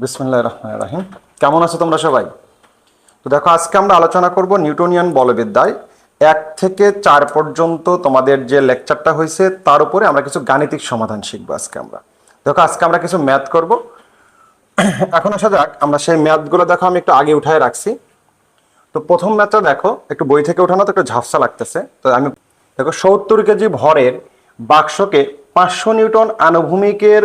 বিসমুল্লাহ রহমান রাহিম। কেমন আছো তোমরা সবাই? তো দেখো, আজকে আমরা আলোচনা করব নিউটনিয়ান বলবিদ্যায়। এক থেকে চার পর্যন্ত তোমাদের যে লেকচারটা হয়েছে, তার উপরে আমরা কিছু গাণিতিক সমাধান শিখব আজকে আমরা। দেখো, আজকে আমরা কিছু ম্যাথ করব। এখন আসা যাক, আমরা সেই ম্যাথগুলো দেখো, আমি একটু আগে উঠায় রাখছি। তো প্রথম ম্যাথটা দেখো, একটু বই থেকে ওঠানো তো একটু ঝাপসা লাগতেছে। তো আমি, দেখো, সত্তর কেজি ভরের বাক্সকে পাঁচশো নিউটন আনুভূমিকের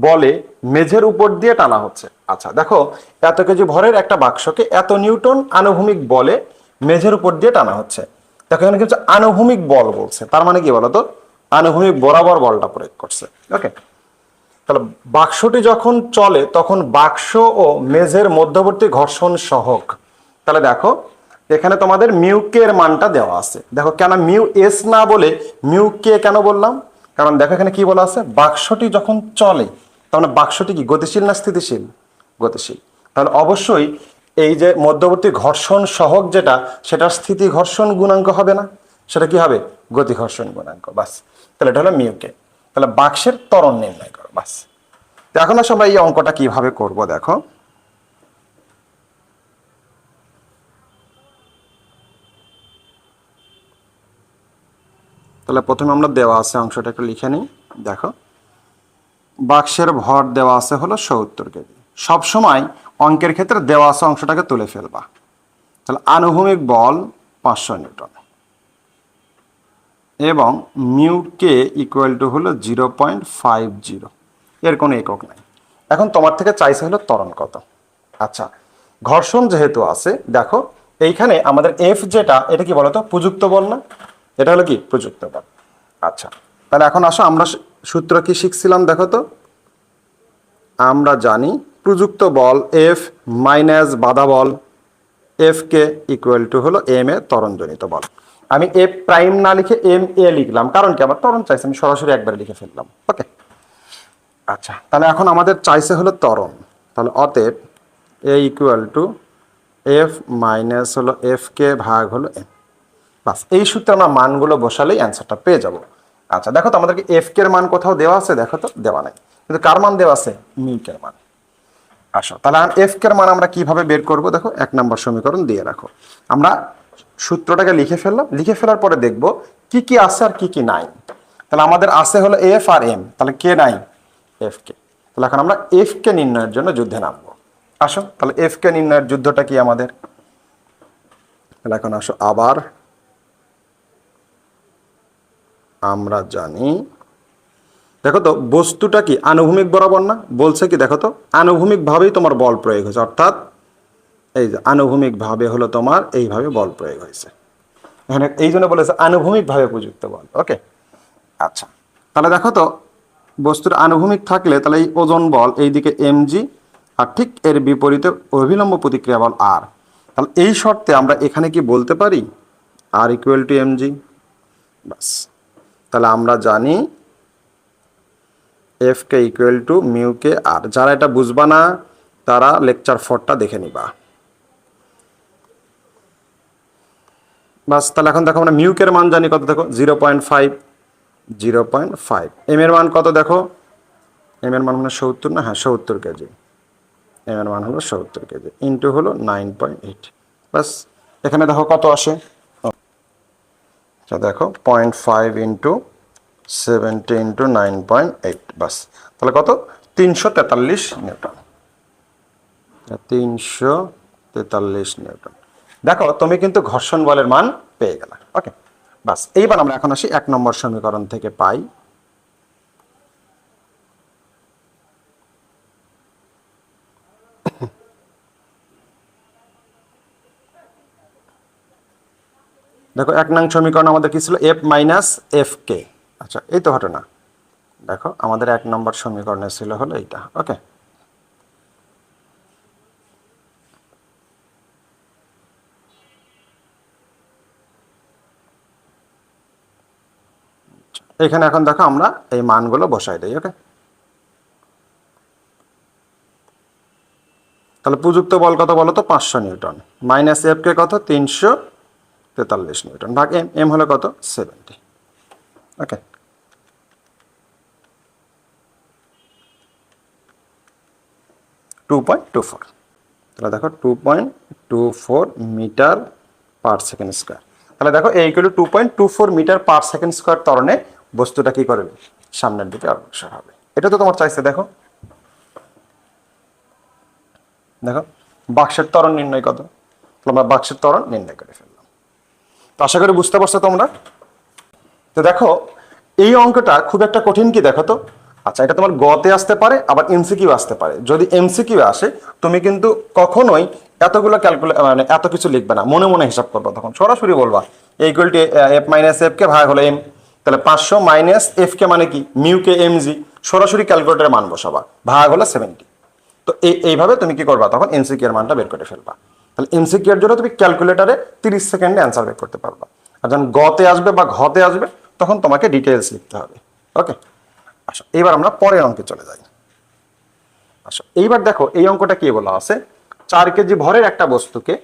বলে মেঝের উপর দিয়ে টানা হচ্ছে। আচ্ছা দেখো, এত কেজি ভরের একটা বাক্সকে এত নিউটন আনুভূমিক বলে মেঝের উপর দিয়ে টানা হচ্ছে। দেখো, এখানে কিছু আনুভূমিক বল বলছে। তার মানে কি বলতো? আনুভূমিক বরাবর বলটা প্রয়োগ করছে। ওকে? তাহলে বাক্সটি যখন চলে, তখন বাক্স ও মেঝের মধ্যবর্তী ঘর্ষণ সহক তাহলে দেখো, এখানে তোমাদের মিউ কে এর মানটা দেওয়া আছে। দেখো, কেন মিউ এস না বলে মিউ কে কেন বললাম? কারণ দেখো এখানে কি বলা আছে? বাক্সটি যখন চলে, তার মানে বাক্সটি কি গতিশীল না স্থিতিশীল? গতিশীল। তাহলে অবশ্যই এই যে মধ্যবর্তী ঘর্ষণ সহক যেটা সেটা স্থিতি ঘর্ষণ গুণাঙ্ক হবে না। সেটা কি হবে? গতি ঘর্ষণ গুণাঙ্ক, বাস। তাহলে এটা হলো মিউকে। তাহলে বাক্সের ত্বরণ নির্ণয় করো, বাস। এখন আসলে এই অঙ্কটা কীভাবে করব, দেখো। তাহলে প্রথমে আমরা দেওয়া আছে অংশটা একটু লিখে নিই। দেখো। বাক্সের ভর দেওয়া আছে হলো সত্তর কেজি। সবসময় অঙ্কের ক্ষেত্রে দেওয়া আছে অংশটাকে তুলে ফেলবা। তাহলে আনুভূমিক বল পাঁচশো নিউটন। এবং মিউ কে ইকুয়াল টু হলো জিরো পয়েন্ট ফাইভ জিরো। এর কোনো একক নাই। এখন তোমার থেকে চাইছে হলো ত্বরণ কত? আচ্ছা ঘর্ষণ যেহেতু আছে, দেখো, এইখানে আমাদের এফ যেটা, এটা কি বলতো? প্রযুক্ত বল না? এটা হলো কি? প্রযুক্ত বল আচ্ছা তাহলে এখন আসো, আমরা সূত্র কি শিখছিলাম দেখো তো? আমরা জানি প্রযুক্ত বল এফ মাইনাস বাধা বল এফ কে ইকুয়াল টু হলো এম এ ত্বরণজনিত বল। আমি এফ প্রাইম না লিখে এম এ লিখলাম, কারণ কি? আমার তরণ চাইছে, আমি সরাসরি একবারে লিখে ফেললাম। ওকে আচ্ছা তাহলে এখন আমাদের চাইছে হলো তরণ। তাহলে অতএব A equal to F minus হলো এফ কে ভাগ হলো এম বাস এই সূত্রে আমরা মানগুলো বসালেই অ্যান্সারটা পেয়ে যাব। আচ্ছা দেখো তো আমাদেরকে এফ কে এর মান কোথাও দেওয়া আছে? দেখো তো, দেওয়া নাই। কিন্তু কার মান দেওয়া আছে? মিউকের মান। আসো, তাহলে এফ কে মান আমরা কীভাবে বের করব? দেখো, এক নম্বর সমীকরণ দিয়ে রাখো। আমরা সূত্রটাকে লিখে ফেললাম। লিখে ফেলার পরে দেখব কি কি আছে আর কি কি নাই। তাহলে আমাদের আছে হলো এফ আর এম তাহলে কে নাই? এফ কে তাহলে এখন আমরা এফ কে নির্ণয়ের জন্য যুদ্ধে নামবো। আসো, তাহলে এফ কে নির্ণয়ের যুদ্ধটা কি আমাদের? তাহলে এখন আসো আবার। আমরা জানি। দেখো তো, বস্তুটা কি? আনুভূমিক বরাবর না? বলছে কি, দেখো তো, আনুভূমিকভাবেই তোমার বল প্রয়োগ হয়েছে। অর্থাৎ এই যে আনুভূমিকভাবে হলো তোমার, এইভাবে বল প্রয়োগ হয়েছে। এখানে এই জন্য বলেছে আনুভূমিকভাবে প্রযুক্ত বল। ওকে? আচ্ছা। তাহলে দেখো তো, বস্তুর আনুভূমিক থাকলে তাহলে এই ওজন বল, এইদিকে এমজি আর ঠিক এর বিপরীতে অভিলম্ব প্রতিক্রিয়া বল আর তাহলে এই শর্তে আমরা এখানে কি বলতে পারি? আর ইকুয়াল টু এমজি বাস তাহলে আমরা জানি F K equal to mu K R যারা এটা বুঝবা না, তারা লেকচার ফোরটা দেখে নিবা। বাস, তাহলে এখন দেখো আমরা মিউকের মান জানি কত দেখো? Zero point five zero point five M এর মান কত দেখো? এম এর মান মানে সত্তর না? হ্যাঁ সত্তর কেজি। এম এর মান হলো সত্তর কেজি। ইন্টু হলো নাইন পয়েন্ট এইট বাস, এখানে দেখো কত আসে? আচ্ছা দেখো point five into seventy into nine point eight বাস। তাহলে কত? তিনশো তেতাল্লিশ নিউটন। তিনশো তেতাল্লিশ নিউটন। দেখো, তুমি কিন্তু ঘর্ষণ বলের মান পেয়ে গেলে। ওকে, বাস। এইবার আমরা এখন আসি এক নম্বর সমীকরণ থেকে পাই। দেখো, এক নং সমীকরণ আমাদের কি ছিল? এফ মাইনাস এফ কে আচ্ছা এই তো ঘটনা। দেখো, আমাদের এক নম্বর সমীকরণে ছিল হলো এইটা, ওকে? এখানে এখন দেখো, আমরা এই মানগুলো বসাই দিই, ওকে? তাহলে প্রযুক্ত বল কত বলো তো? পাঁচশো নিউটন। মাইনাস এফ কে কত? তিনশো তেতাল্লিশ নিউটন ভাগ এম এম হলো কত? Seventy. Okay. Two point two four তাহলে দেখো two point two four metre per second square. তাহলে দেখো এই equal to point two four metre per second square তরণে বস্তুটা কি করবে? সামনের দিকে অগ্রসর হবে। এটা তো তোমার চাইছে দেখো। দেখো, বাক্সের ত্বরণ নির্ণয় কত? আমরা বাক্সের ত্বরণ নির্ণয় করে ফেললাম তো আশা করি বুঝতে পারছ তোমরা? তো দেখো, এই অঙ্কটা খুব একটা কঠিন কি দেখো তো? আচ্ছা এটা তোমার গতে আসতে পারে, আবার এমসিকিউ আসতে পারে। যদি এমসিকিউ আসে, তুমি কিন্তু কখনোই এতগুলো ক্যালকুলে মানে এত কিছু লিখবে না। মনে মনে হিসাব করবে তখন। সরাসরি বলবা equal to F minus F K ভাগ হলো এম তাহলে পাঁচশো মাইনাস এফ কে মানে কি? মিউ কে এম জি সরাসরি ক্যালকুলেটারে মান বসাবা। ভাগ হলো সেভেন্টি তো এই এইভাবে তুমি কি করবা তখন? এমসিকিউ এর মানটা বের করে ফেলবা। তাহলে এমসিকিউ এর জন্য তুমি ক্যালকুলেটারে তিরিশ সেকেন্ডে অ্যান্সার বের করতে পারবা। আর যখন গতে আসবে বা ঘতে আসবে, তখন তোমাকে ডিটেলস লিখতে হবে। ওকে আচ্ছা এবার আমরা পরের অঙ্কে চলে যাই। আচ্ছা এইবার দেখো, এই অঙ্কটা কি বলা আছে? চার কেজি ভরের একটা বস্তুকে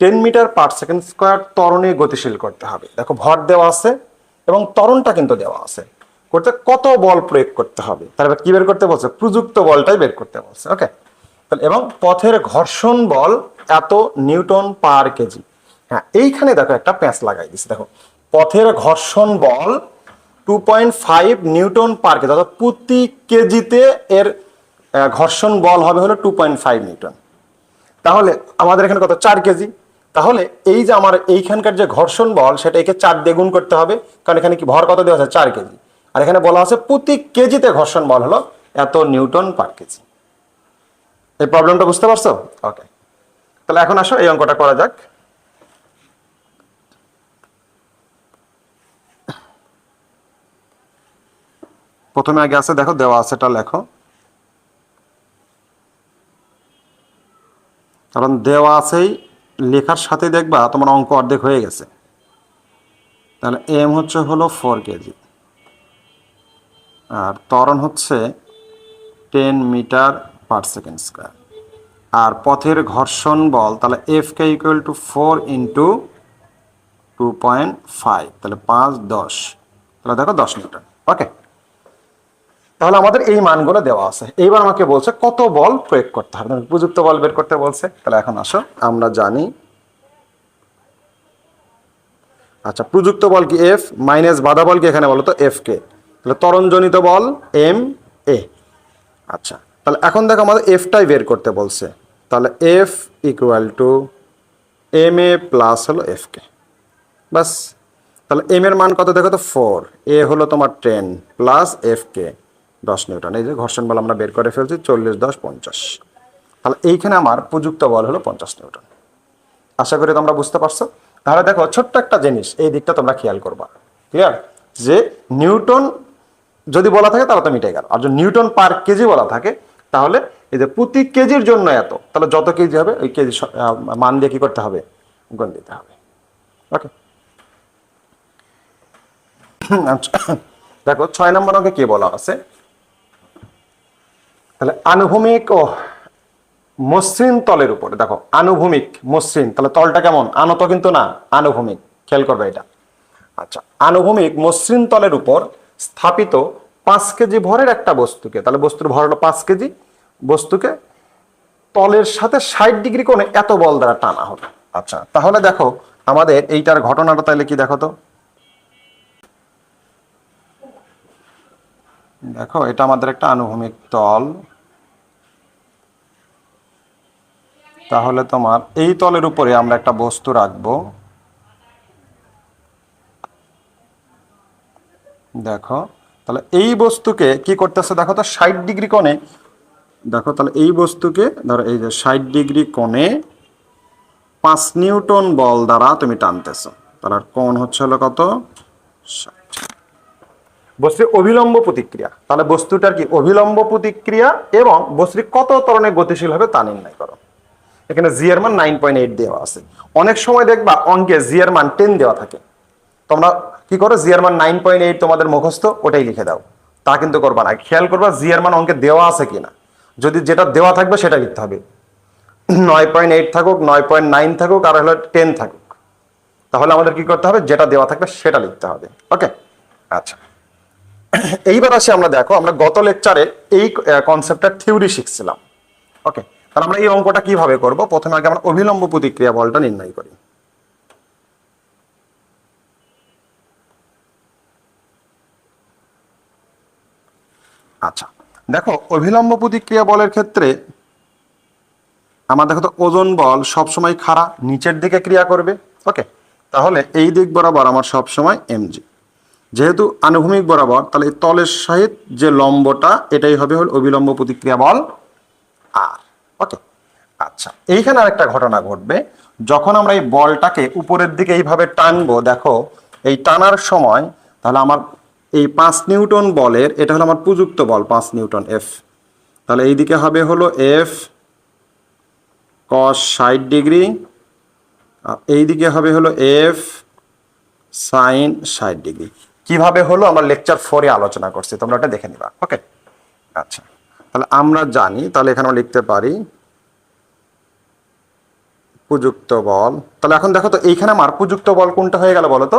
ten metre per second square ত্বরণে গতিশীল করতে হবে। দেখো, ভর দেওয়া আছে এবং তরণটা কিন্তু দেওয়া আছে। করতে কত বল প্রয়োগ করতে হবে? তারপর কি বের করতে বলছে? প্রযুক্ত বলটাই বের করতে বলছে। ওকে তাহলে এবং পথের ঘর্ষণ বল এত নিউটন পার কেজি। হ্যাঁ এইখানে দেখো একটা প্যাঁচ লাগাই দিছে দেখো, পথের ঘর্ষণ বল two point five newton per kg, অর্থাৎ প্রতি কেজিতে এর ঘর্ষণ বল হবে হলো টু পয়েন্ট ফাইভ নিউটন। তাহলে আমাদের এখানে কত? চার কেজি। তাহলে এই যে আমার এইখানকার যে ঘর্ষণ বল, সেটা একে চার দিয়ে গুণ করতে হবে, কারণ এখানে কি ভর কত দেওয়া আছে? চার কেজি। আর এখানে বলা আছে প্রতি কেজিতে ঘর্ষণ বল হলো এত নিউটন পার কেজি। এই প্রবলেমটা বুঝতে পারছ? ওকে তাহলে এখন আসো, এই অঙ্কটা করা যাক। প্রথমে আগে আছে, দেখো, দেওয়া আছে এটা লেখো। কারণ দেওয়া আছেই লেখার সাথে দেখবা তোমার অঙ্ক অর্ধেক হয়ে গেছে। তাহলে এম হচ্ছে হলো ফোর কেজি। আর ত্বরণ হচ্ছে ten metre per second square আর পথের ঘর্ষণ বল, তাহলে F K equal to four into two point five তাহলে পাঁচ, দশ। তাহলে দেখো দশ নিউটন। ওকে তাহলে আমাদের এই মানগুলো দেওয়া আছে। এইবার আমাকে বলছে কত বল প্রয়োগ করতে হবে। উপযুক্ত বল বের করতে বলছে। তাহলে এখন আসো, আমরা জানি। আচ্ছা প্রযুক্ত বল কি এফ মাইনাস বাধা বল কি এখানে বলো তো এফ কে তাহলে তরণজনিত বল এম এ আচ্ছা তাহলে এখন দেখো আমাদের এফটাই বের করতে বলছে। তাহলে F equal to M A plus হলো এফ কে বাস তাহলে এম এর মান কত দেখো তো? ফোর এ হলো তোমার টেন প্লাস এফ কে দশ নিউটন। এই যে ঘর্ষণ বল আমরা বের করে ফেলছি, চল্লিশ, দশ, পঞ্চাশ। তাহলে এইখানে আমার প্রযুক্ত বল হলো পঞ্চাশ নিউটন। আশা করি তোমরা বুঝতে পারছ। তাহলে দেখো, ছোট্ট একটা জিনিস, এই দিকটা তোমরা খেয়াল করবা। ক্লিয়ার যে নিউটন যদি বলা থাকে তাহলে তো মিটে গেল। আর যদি নিউটন পার কেজি বলা থাকে তাহলে এই যে প্রতি কেজির জন্য এত, তাহলে যত কেজি হবে, ওই কেজি মান দিয়ে কি করতে হবে? গুণ দিতে হবে। ওকে আচ্ছা। দেখো, ছয় নম্বর অঙ্কে কি বলা আছে? তাহলে আনুভূমিক ও মসৃণ তলের উপরে, দেখো, আনুভূমিক, মসৃণ, তাহলে তলটা কেমন? আনত কিন্তু না, আনুভূমিক, খেয়াল করবে এটা। আচ্ছা আনুভূমিক, মসৃণ তলের উপর স্থাপিত পাঁচ কেজি ভরের একটা বস্তুকে, তাহলে বস্তুর ভর হলো পাঁচ কেজি বস্তুকে তলের সাথে ষাট ডিগ্রি কোণে এত বল দ্বারা টানা হলো আচ্ছা তাহলে দেখো আমাদের এইটার ঘটনাটা তাহলে কি দেখো তো? দেখো, এটা আমাদের একটা আনুভূমিক তল। তাহলে তোমার এই তলের উপরে আমরা একটা বস্তু রাখব। দেখো, তাহলে এই বস্তুকে কি করতেছে দেখো তো? ষাট ডিগ্রি কোণে দেখো, তাহলে এই বস্তুকে, ধরো এই যে ষাট ডিগ্রি কোণে পাঁচ নিউটন বল দ্বারা তুমি টানতেছো। তাহলে কোণ হচ্ছে হলো কত? বস্তুর অভিলম্ব প্রতিক্রিয়া। তাহলে বস্তুটার কি অভিলম্ব প্রতিক্রিয়া এবং বস্তুটি কত ত্বরণে গতিশীল হবে তা নির্ণয় করো। এখানে জি এর মান নাইন পয়েন্ট এইট দেওয়া আছে। অনেক সময় দেখবা অঙ্কে জি এর মান টেন দেওয়া থাকে। তোমরা কি করো? জি এর মান নাইন পয়েন্ট এইট তোমাদের মুখস্থ, ওটাই লিখে দাও। তা কিন্তু করবা না। খেয়াল করবা জি এর মান অঙ্কে দেওয়া আছে কিনা। যদি যেটা দেওয়া থাকবে সেটা লিখতে হবে। নয় পয়েন্ট এইট থাকুক, নয় পয়েন্ট নাইন থাকুক, আর হলো টেন থাকুক। তাহলে আমাদের কি করতে হবে? যেটা দেওয়া থাকবে সেটা লিখতে হবে। ওকে আচ্ছা। এইবার আসি আমরা দেখো, আমরা গত লেকচারে এই কনসেপ্টটা থিওরি শিখছিলাম। ওকে তাহলে আমরা এই অঙ্কটা কীভাবে করব? প্রথমে আগে আমরা অভিলম্ব প্রতিক্রিয়া বলটা নির্ণয় করি। আচ্ছা। দেখো, অভিলম্ব প্রতিক্রিয়া বলের ক্ষেত্রে আমার দেখো তো ওজন বল সবসময় খাড়া, নিচের দিকে ক্রিয়া করবে। ওকে, তাহলে এই দিক বরাবর আমার সবসময় এমজি। যেহেতু আনুভূমিক বরাবর, তাহলে তলের সহিত যে লম্বটা, এটাই হবে হল অবিলম্ব প্রতিক্রিয়া বল আর। ওকে আচ্ছা এইখানে আরেকটা ঘটনা ঘটবে। যখন আমরা এই বলটাকে উপরের দিকে এইভাবে টানবো, দেখো, এই টানার সময়, তাহলে আমার এই পাঁচ নিউটন বলের, এটা হলো আমার প্রযুক্ত বল, পাঁচ নিউটন এফ তাহলে এই দিকে হবে হলো এফ কস ষাট ডিগ্রি, আর এই দিকে হবে হলো এফ সাইন ষাট ডিগ্রি। কীভাবে হলো? আমরা লেকচার ফোরে আলোচনা করছি, তোমরা ওটা দেখে নিবা। ওকে আচ্ছা। তাহলে আমরা জানি, তাহলে এখানে লিখতে পারি, প্রযুক্ত বল। তাহলে এখন দেখো তো, এইখানে আমার প্রযুক্ত বল কোনটা হয়ে গেল বলো তো?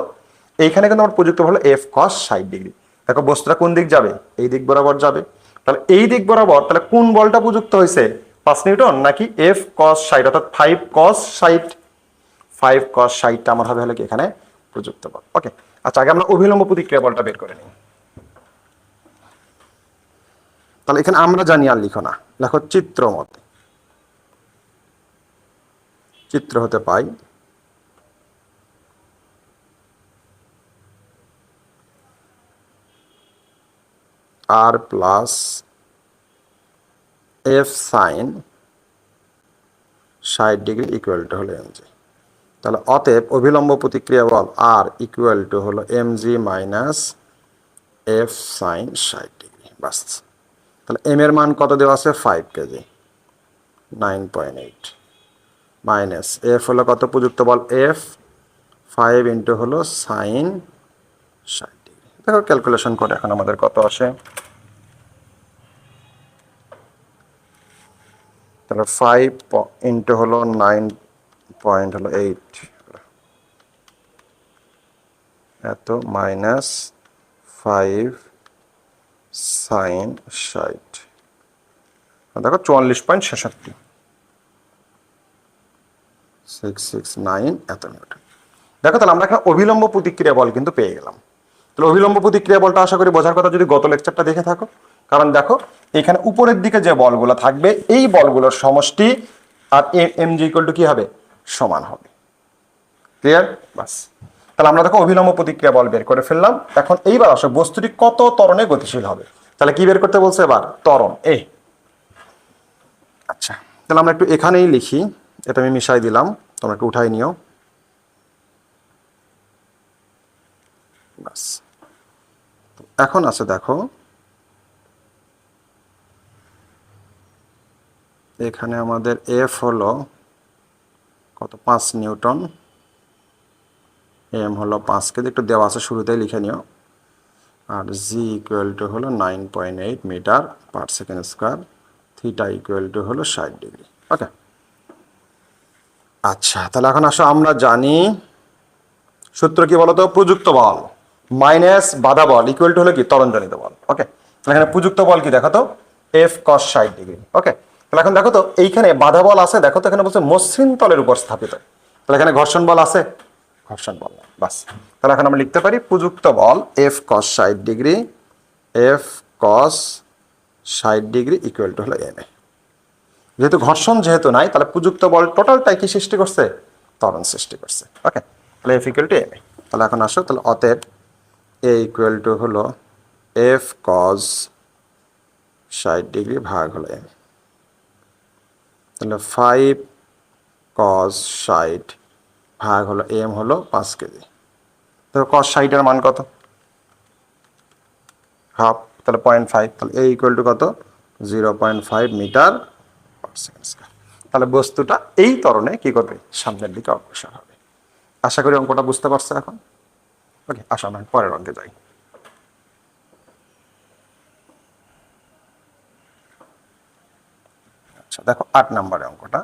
এইখানে কিন্তু আমার প্রযুক্ত হলো এফ কস ষাট ডিগ্রি দেখো বস্তুটা কোন দিক যাবে? এই দিক বরাবর যাবে। তাহলে এই দিক বরাবর, তাহলে কোন বলটা প্রযুক্ত হয়েছে? পাঁচ নিউটন নাকি এফ কস ষাট, অর্থাৎ ফাইভ কস ষাট? ফাইভ কস ষাটটা আমার হবে হলো কি এখানে প্রযুক্ত বল। ওকে আচ্ছা আগে আমরা অভিলম্ব প্রতিক্রিয়া বলটা বের করে নিই। তাহলে এখানে আমরা জানি আর লিখো না। লেখো চিত্র মতে। চিত্র হতে পাই আর প্লাস এফ সাইন ষাট ডিগ্রি ইকুয়াল টু হলো এমজি তাহলে অতএব অভিলম্ব প্রতিক্রিয়া বল আর ইকুয়াল টু হলো এমজি মাইনাস এফ সাইন ষাট ডিগ্রি, বাস। তাহলে এম এর মান কত দেওয়া আছে? Five kg nine point eight minus F হলো কত প্রযুক্ত বল? এফ ফাইভ ইন্টু হলো সাইন ষাট। দেখো ক্যালকুলেশন করে এখন আমাদের কত আসে? তাহলে ফাইভ ইন্টু হলো নাইন পয়েন্ট হলো এত মাইনাস ফাইভ সাইন ষাট। দেখো, চুয়াল্লিশ পয়েন্ট ছেষট্টি। সিক্স সিক্স নাইন এত দেখো তাহলে আমরা এখানে অভিলম্ব প্রতিক্রিয়া বল কিন্তু পেয়ে গেলাম। তাহলে অভিলম্ব প্রতিক্রিয়া বলটা আশা করি বোঝার কথা যদি গত লেকচারটা দেখে থাকো। কারণ দেখো, এখানে উপরের দিকে যে বলগুলো থাকবে, এই বলগুলোর সমষ্টি আর এম জি ইকুয়াল টু কি হবে? সমান হবে। ক্লিয়ার বাস। তাহলে আমরা দেখো অভিলম্ব প্রতিক্রিয়া বল বের করে ফেললাম। এখন এইবার আসো, বস্তুটি কত ত্বরণে গতিশীল হবে? তাহলে কি বের করতে বলছে এবার? ত্বরণ, এ। আচ্ছা তাহলে আমরা একটু এখানেই লিখি। এটা আমি মিশাই দিলাম, তোমরা একটু উঠাই নিও। বাস। এখন আছে, দেখো। এখানে আমাদের এফ হলো কত? পাঁচ নিউটন। এম হলো পাঁচ। কেজি একটু দেওয়া আছে শুরুতেই, লিখে নিও। আর জি ইকুয়াল টু হলো nine point eight metre per second square. Theta equal to হলো ষাট ডিগ্রি। ওকে। আচ্ছা তাহলে এখন আসো, আমরা জানি সূত্র কি বলতো? প্রযুক্ত বল। মাইনাস বাধা বল ইকুয়াল টু হলো কি? তরণজনিত বল ওকে তাহলে এখানে প্রযুক্ত বল কি দেখো তো? এফ কস ষাট ডিগ্রি ওকে তাহলে এখন দেখো তো, এইখানে বাধা বল আছে, দেখো তো এখানে বলছে মসৃণ তলের উপর স্থাপিত। তাহলে এখানে ঘর্ষণ বল আছে? ঘর্ষণ বল বাস। তাহলে এখন আমরা লিখতে পারি প্রযুক্ত বল এফ কস ষাট ডিগ্রি এফ কস ষাট ডিগ্রি ইকুয়াল টু হলো এম এ যেহেতু ঘর্ষণ যেহেতু নাই, তাহলে প্রযুক্ত বল টোটালটাই কি সৃষ্টি করছে? ত্বরণ সৃষ্টি করছে ওকে তাহলে F equal to M A তাহলে এখন আসো, তাহলে অতএব এ ইকুয়াল টু হলো এফ কজ ষাট ডিগ্রি ভাগ হলো এম তাহলে ফাইভ কজ ষাট ভাগ হলো এম হলো পাঁচ কেজি। তো কস ষাটের মান কত? হাফ তাহলে পয়েন্ট ফাইভ তাহলে এ ইকুয়াল টু কত? জিরো পয়েন্ট ফাইভ মিটার তাহলে বস্তুটা এই তরণে কি করবে? সামনের দিকে অগ্রসর হবে। আশা করি অঙ্কটা বুঝতে পারছ এখন। ওকে, আসো, আমরা পরের অঙ্কে যাই। আচ্ছা দেখো, আট নম্বরে অঙ্কটা।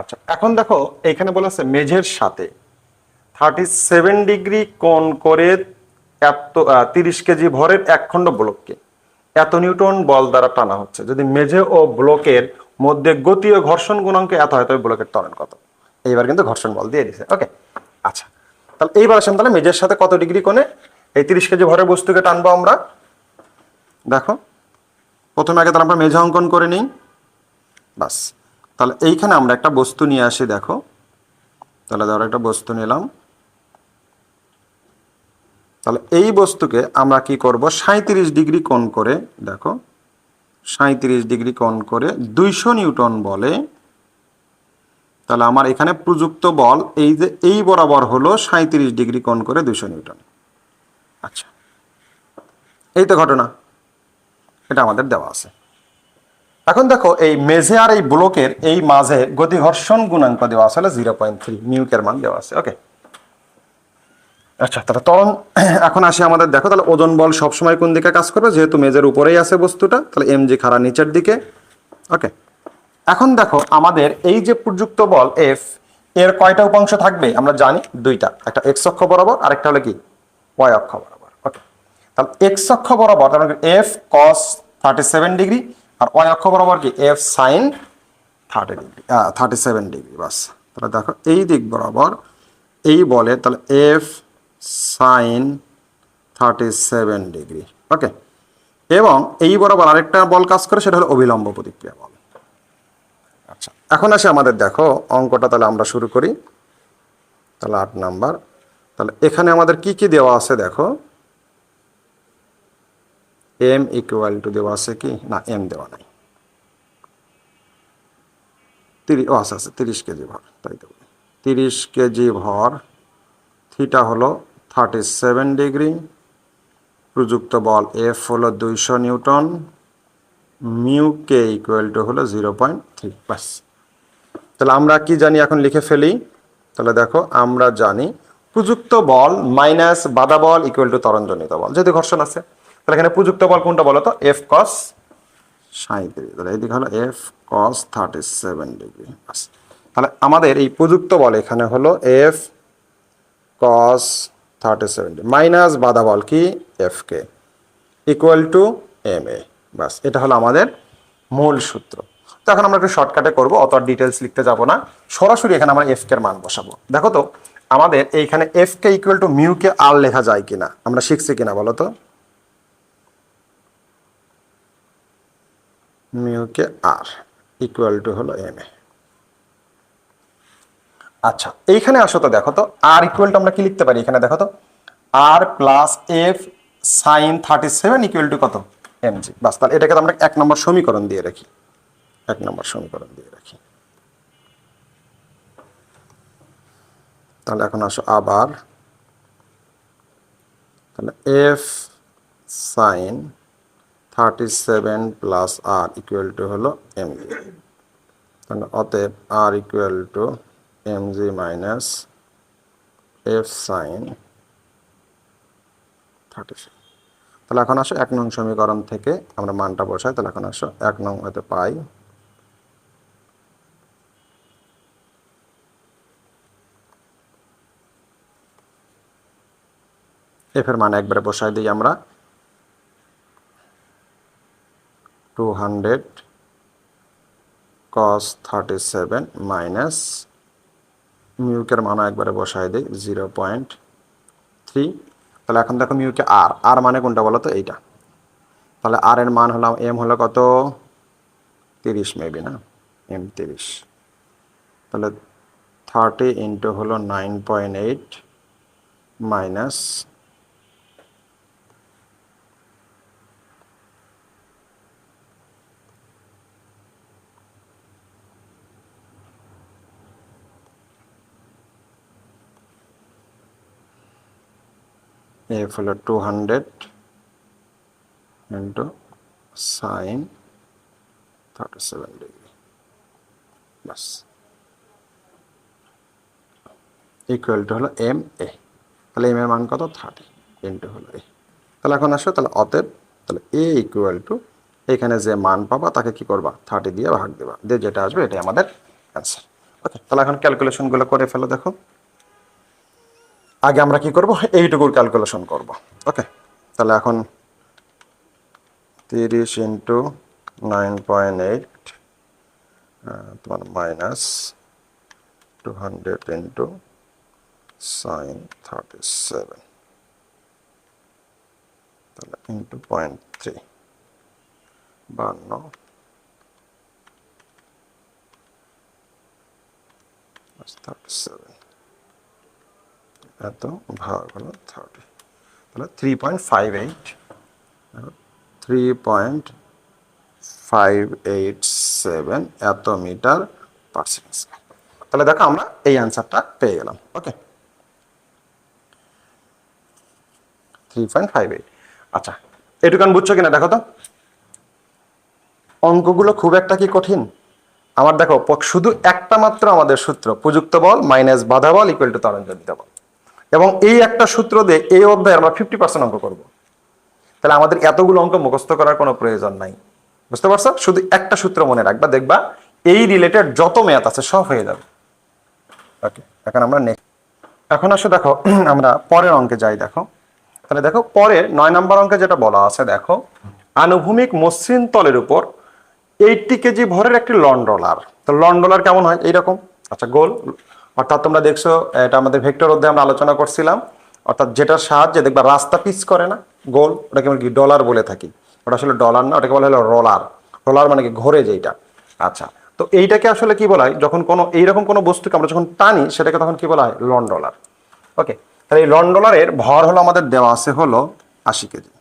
আচ্ছা এখন দেখো, এখানে বলেছে মেঝের সাথে। থার্টি সেভেন ডিগ্রি কোণ করে এত তিরিশ কেজি ভরের এক খণ্ড ব্লককে। এত নিউটন বল দ্বারা টানা হচ্ছে। যদি মেঝে ও ব্লকের মধ্যে গতি ও ঘর্ষণ গুণাঙ্ক এত হয় তবে ব্লকের ত্বরণ কত? এইবার কিন্তু ঘর্ষণ বল দিয়ে দিছে। ওকে আচ্ছা। তাহলে এইবার আসেন, তাহলে মেঝের সাথে কত ডিগ্রি কোণে? এই তিরিশ কেজি ভরের বস্তুকে টানবো আমরা। দেখো, প্রথমে আগে তাহলে আমরা মেঝে অঙ্কন করে নিই। বাস তাহলে এইখানে আমরা একটা বস্তু নিয়ে আসি, দেখো। তাহলে ধরো একটা বস্তু নিলাম। তাহলে এই বস্তুকে আমরা কি করব? সাঁত্রিশ ডিগ্রি কোণ করে, দেখো সাঁত্রিশ ডিগ্রি কোণ করে দুইশো নিউটন বলে, তাহলে আমার এখানে প্রযুক্ত বল এই যে এই বরাবর হলো সাঁত্রিশ ডিগ্রি কোণ করে দুইশো নিউটন। আচ্ছা এই তো ঘটনা, এটা আমাদের দেওয়া আছে। এখন দেখো, এই মেঝে আর এই ব্লকের এই মাঝে গতি ঘর্ষণ গুণাঙ্ক দেওয়া আছে জিরো পয়েন্ট থ্রি মিউকের মান দেওয়া আছে, ওকে। আচ্ছা তাহলে তরণ, এখন আসি আমাদের, দেখো তাহলে ওজন বল সবসময় কোন দিকে কাজ করবে? যেহেতু মেজের উপরেই আছে বস্তুটা, তাহলে এম জি খাড়া নিচের দিকে। ওকে। এখন দেখো, আমাদের এই যে প্রযুক্ত বল এফ, এর কয়টা উপাংশ থাকবে? আমরা জানি দুইটা, একটা এক্স অক্ষ বরাবর, আরেকটা হলো কি? ওয়াই অক্ষ বরাবর। ওকে। তাহলে এক্স অক্ষ বরাবর, তার মানে F cos thirty seven degree, আর ওয়াই অক্ষ বরাবর কি? F sine thirty degree thirty seven degree, বাস। তাহলে দেখো, এই দিক বরাবর, এই বলে তাহলে F sine thirty seven degree okay এবং এই বরাবর আরেকটা বল কাজ করে সেটা হলো অবিলম্ব প্রতিক্রিয়া বল। আচ্ছা। এখন আসে আমাদের দেখো অঙ্কটা তাহলে আমরা শুরু করি। তাহলে আট নাম্বার। তাহলে এখানে আমাদের কি কি দেওয়া আছে দেখো? এম ইকুয়াল টু দেওয়া আছে কি? না এম দেওয়া নাই। তিরিশ ও আচ্ছা আচ্ছা তিরিশ কেজি ভর তাই দেবো তিরিশ কেজি ভর থিটা হলো থার্টি সেভেন ডিগ্রি প্রযুক্ত বল এফ হলো দুইশো newton, mu K equal to হলো জিরো পয়েন্ট থ্রি বাস তাহলে আমরা কি জানি এখন লিখে ফেলি? তাহলে দেখো, আমরা জানি প্রযুক্ত বল মাইনাস বাধা বল ইকুয়াল টু তরঞ্জনিত বল। যেহেতু ঘর্ষণ আছে, তাহলে এখানে প্রযুক্ত বল কোনটা বলো তো? এফ কস সাঁত্রিশ তাহলে এইদিকে হলো F cos thirty seven degree তাহলে আমাদের এই প্রযুক্ত বল এখানে হলো F cos thirty seven minus বাধা বল কি? F K equal to M A বাস এটা হলো আমাদের মূল সূত্র। তো এখন আমরা একটু শর্টকাটে করব, অত ডিটেলস লিখতে যাব না। সরাসরি এখানে আমরা এফ কে মান বসাবো। দেখো তো, আমাদের এইখানে F K equal to mu K R লেখা যায় কিনা? আমরা শিখছি কিনা বলো তো? Mu K R equal to হলো এম এ আচ্ছা এইখানে আসো তো, দেখো তো আর ইকুয়াল টু আমরা কি লিখতে পারি এখানে, দেখো তো? R plus F sine thirty seven equal to কত? এম জি বাস, তাহলে এটাকে আমরা এক নম্বর সমীকরণ দিয়ে রাখি। এক নম্বর সমীকরণ দিয়ে রাখি। তাহলে এখন আসো আবার। তাহলে F sine thirty seven plus R equal to হলো এম জি তাহলে অতএব R equal to G minus F sine thirty তাহলে এখন আসো এক নং সমীকরণ থেকে আমরা মানটা বসাই, তাহলে এখন আসো এক নং হতে পাই এফ এর মান একবারে বসাই দিই আমরা। Two hundred cos thirty seven minus মিউকের মানও একবারে বসায় দিই, জিরো পয়েন্ট থ্রি। তাহলে এখন দেখো মিউকে আর। আর মানে কোনটা বলো তো? এইটা। তাহলে আর এর মান হলাম, এম হলো কত? তিরিশ মেবি না? এম তিরিশ। তাহলে থার্টি ইন্টু হলো nine point eight minus F হলো two hundred into sine thirty seven degree. Bus equal to হলো এম এ। তাহলে এম এর মান কত? থার্টি ইন্টু হলো এ। তাহলে এখন আসো, তাহলে অতএব, তাহলে এ ইকুয়াল টু, এখানে যে মান পাবা তাকে কি করবা? থার্টি দিয়ে ভাগ দেবা। দিয়ে যেটা আসবে এটাই আমাদের অ্যান্সার ওকে তাহলে এখন ক্যালকুলেশনগুলো করে ফেলো দেখো। আগে আমরা কি করব? এইটুকুর ক্যালকুলেশন করব। ওকে তাহলে এখন তিরিশ ইন্টু নাইন পয়েন্ট এইট তোমার minus two hundred into sine thirty seven তাহলে ইন্টু পয়েন্ট থ্রি বান্ন। থার্টি সেভেন এত ভাগ হলো থার্টি তাহলে three point five eight three point five eight seven এত মিটার পার তাহলে দেখো আমরা এই অ্যান্সারটা পেয়ে গেলাম okay three point five eight আচ্ছা এটুকান বুঝছ কিনা দেখো তো? অঙ্কগুলো খুব একটা কি কঠিন? আমার দেখো, শুধু একটা মাত্র আমাদের সূত্র প্রযুক্ত বল মাইনাস বাধা বল ইকুয়াল টু তরঙ্গিত বল। এবং এই একটা সূত্র দিয়ে এই অধ্যায়ে আমরা ফিফটি পার্সেন্ট অঙ্ক করব। তাহলে আমাদের এতগুলো অঙ্ক মুখস্থ করার কোনো প্রয়োজন নাই। বুঝতে পারছ? শুধু একটা সূত্র মনে রাখবা, দেখবা এই রিলেটেড যত ম্যাথ আছে সব হয়ে যাবে। ওকে এখন আমরা এখন আসো দেখো, আমরা পরের অঙ্কে যাই দেখো। তাহলে দেখো, পরের নয় নম্বর অঙ্কে যেটা বলা আছে, দেখো, আনুভূমিক মসৃণ তলের উপর এইটটি কেজি ভরের একটি লন্ডলার তো লন্ডলার কেমন হয়? এইরকম। আচ্ছা গোল। অর্থাৎ তোমরা দেখছ, এটা আমাদের ভেক্টর অধ্যায়ে আমরা আলোচনা করছিলাম। অর্থাৎ যেটার সাহায্যে দেখবা রাস্তা পিচ করে না, গোল, ওটাকে আমরা কি ডলার বলে থাকি। ওটা আসলে ডলার না, ওটাকে বলা হলো রোলার। রোলার মানে কি ঘোরে যেটা আচ্ছা তো এইটাকে আসলে কি বলা হয়? যখন কোনো, এইরকম কোনো বস্তুকে আমরা যখন টানি, সেটাকে তখন কি বলা হয়? Loan dollar. ওকে, তাহলে এই লন ডলারের ভর হলো আমাদের দেওয়া আছে হলো আশি কেজি।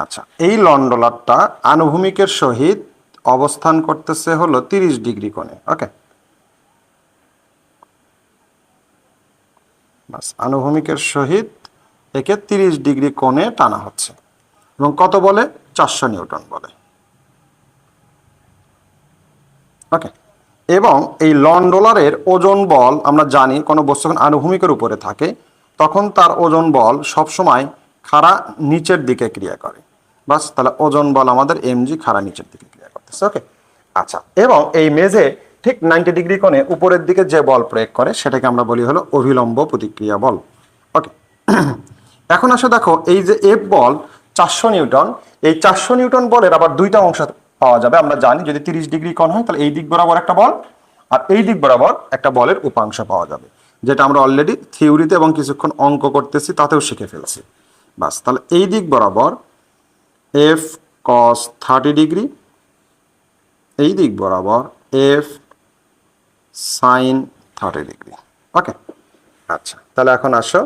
আচ্ছা এই লন ডলারটা আনুভূমিকের সহিত অবস্থান করতেছে হলো তিরিশ ডিগ্রি কোণে, ওকে? বাস, আনুভূমিকের সহিত একে তিরিশ ডিগ্রি কোণে টানা হচ্ছে এবং কত বলে? চারশো নিউটন বলে। ওকে, এবং এই লন ডলারের ওজন বল আমরা জানি, কোনো বস্তু যখন আনুভূমিকের উপরে থাকে, তখন তার ওজন বল সবসময় খাড়া নিচের দিকে ক্রিয়া করে। বাস, তাহলে ওজন বল আমাদের এমজি খাড়া নিচের দিকে ক্রিয়া করতেছে। ওকে আচ্ছা এবং এই মেঝে ঠিক নাইনটি ডিগ্রি কোণে উপরের দিকে যে বল প্রয়োগ করে, সেটাকে আমরা বলি হলো অভিলম্ব প্রতিক্রিয়া বল। ওকে এখন আসো দেখো, এই যে এফ বল চারশো নিউটন, এই চারশো নিউটন বলের আবার দুইটা অংশ পাওয়া যাবে, আমরা জানি যদি তিরিশ ডিগ্রি কোণ হয়, তাহলে এই দিক বরাবর একটা বল, আর এই দিক বরাবর একটা বলের উপাংশ পাওয়া যাবে, যেটা আমরা অলরেডি থিওরিতে এবং কিছুক্ষণ অঙ্ক করতেছি, তাতেও শিখে ফেলছি। বাস, তাহলে এই দিক বরাবর এফ কস থার্টি ডিগ্রি এই দিক বরাবর F sine thirty degree. Okay আচ্ছা তাহলে এখন আসো।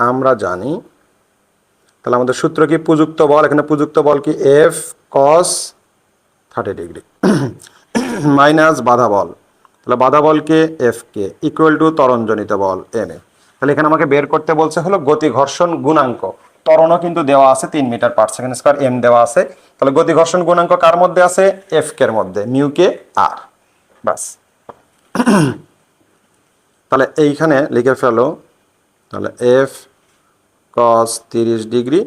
আমরা জানি, তাহলে আমাদের সূত্র কি প্রযুক্ত বল? এখানে প্রযুক্ত বল কি? F cos thirty degree. Minus বাধা বল। তাহলে বাধা বলকে এফ কে। ইকুয়াল টু ত্বরণজনিত বল এম এ। তাহলে এখানে আমাকে বের করতে বলছে হলো গতি ঘর্ষণ গুণাঙ্ক। ত্বরণও কিন্তু দেওয়া আছে তিন metre per second square M দেওয়া আছে। তাহলে গতি ঘর্ষণ গুণাঙ্ক কার মধ্যে আছে? এফ কের মধ্যে মিউ কে আর বাস তাহলে এইখানে লিখে ফেলো, তাহলে এফ কস তিরিশ ডিগ্রি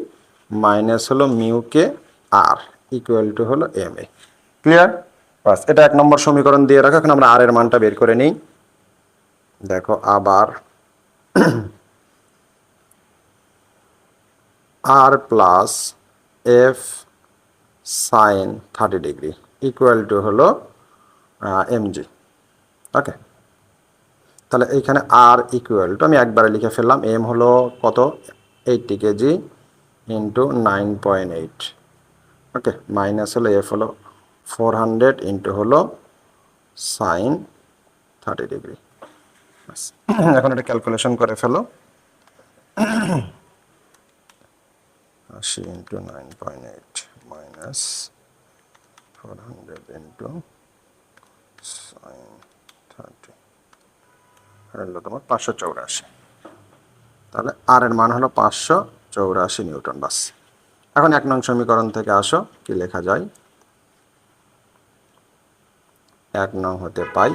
মাইনাস হলো mu K R equal to হলো এম এ ক্লিয়ার বাস এটা এক নম্বর সমীকরণ দিয়ে রাখো, এখন আমরা আর এর মানটা বের করে নিই। দেখো, আবার R plus F sine thirty degree equal to হলো এমজি ওকে তাহলে এইখানে আর ইকুয়াল টু আমি একবারে লিখে ফেললাম এম হলো কত? Eighty kg into nine point eight okay minus হলো এফ হলো ফোর হান্ড্রেড ইন্টু হলো সাইন থার্টি ডিগ্রি এখন এটা ক্যালকুলেশন করে ফেলো। আশি into nine point eight minus four hundred into sine thirty হলো তোমার পাঁচশো চৌরাশি। তাহলে আর এর মান হলো পাঁচশো চৌরাশি নিউটন বাস। এখন এক নং সমীকরণ থেকে আসো, কি লেখা যায়? এক নং হতে পাই।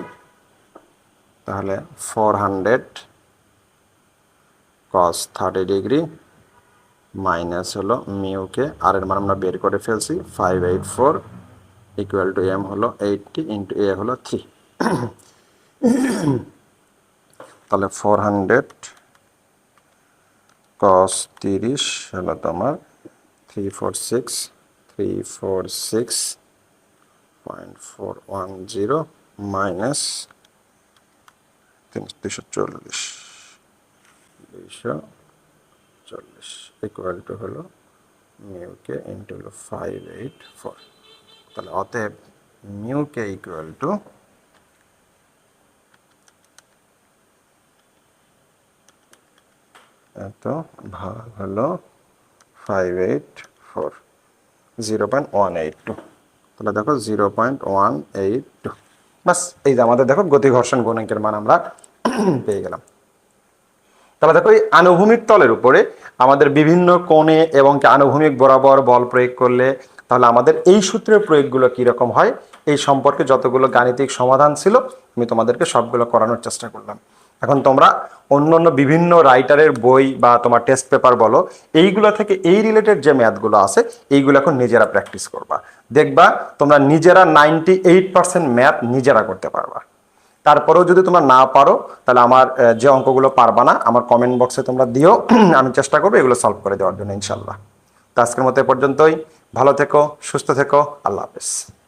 তাহলে four hundred cos thirty degree minus হলো মিউকে আর এর মান আমরা বের করে ফেলছি five eight four equal to M হলো এইটটি ইন্টু এ হলো থ্রি তাহলে ফোর হান্ড্রেড কস তিরিশ হলো তোমার three four six three four six point four one zero minus তিন দুশো চল্লিশ। দুইশো চল্লিশ। ইকুয়াল টু হলো মিউকে ইন্টু হলো ফাইভ এইট ফোর তাহলে অতএব মিউকে ইকুয়াল টু এত ভাগ হলো five eight four zero point one eight two তাহলে দেখো zero point one eight two বাস এই যে আমাদের দেখো গতি ঘর্ষণ গুণাঙ্কের মান আমরা পেয়ে গেলাম। তাহলে দেখো এই আনুভূমিক তলের উপরে আমাদের বিভিন্ন কোণে এবং আনুভূমিক বরাবর বল প্রয়োগ করলে তাহলে আমাদের এই সূত্রের প্রয়োগগুলো কীরকম হয়? এই সম্পর্কে যতগুলো গাণিতিক সমাধান ছিল, আমি তোমাদেরকে সবগুলো করানোর চেষ্টা করলাম। এখন তোমরা অন্য অন্য বিভিন্ন রাইটারের বই বা তোমার টেস্ট পেপার বলো, এইগুলো থেকে এই রিলেটেড যে ম্যাথগুলো আছে, এইগুলো এখন নিজেরা প্র্যাকটিস করবা। দেখবা তোমরা নিজেরা নাইনটি এইট পার্সেন্ট ম্যাথ নিজেরা করতে পারবা। তারপরেও যদি তোমরা না পারো, তাহলে আমার যে অঙ্কগুলো পারবা না, আমার কমেন্ট বক্সে তোমরা দিও। আমি চেষ্টা করব এগুলো সলভ করে দেওয়ার জন্য, ইনশাল্লাহ। তো আজকের মতো এ পর্যন্তই। ভালো থেকো, সুস্থ থেকো। আল্লাহ হাফেজ।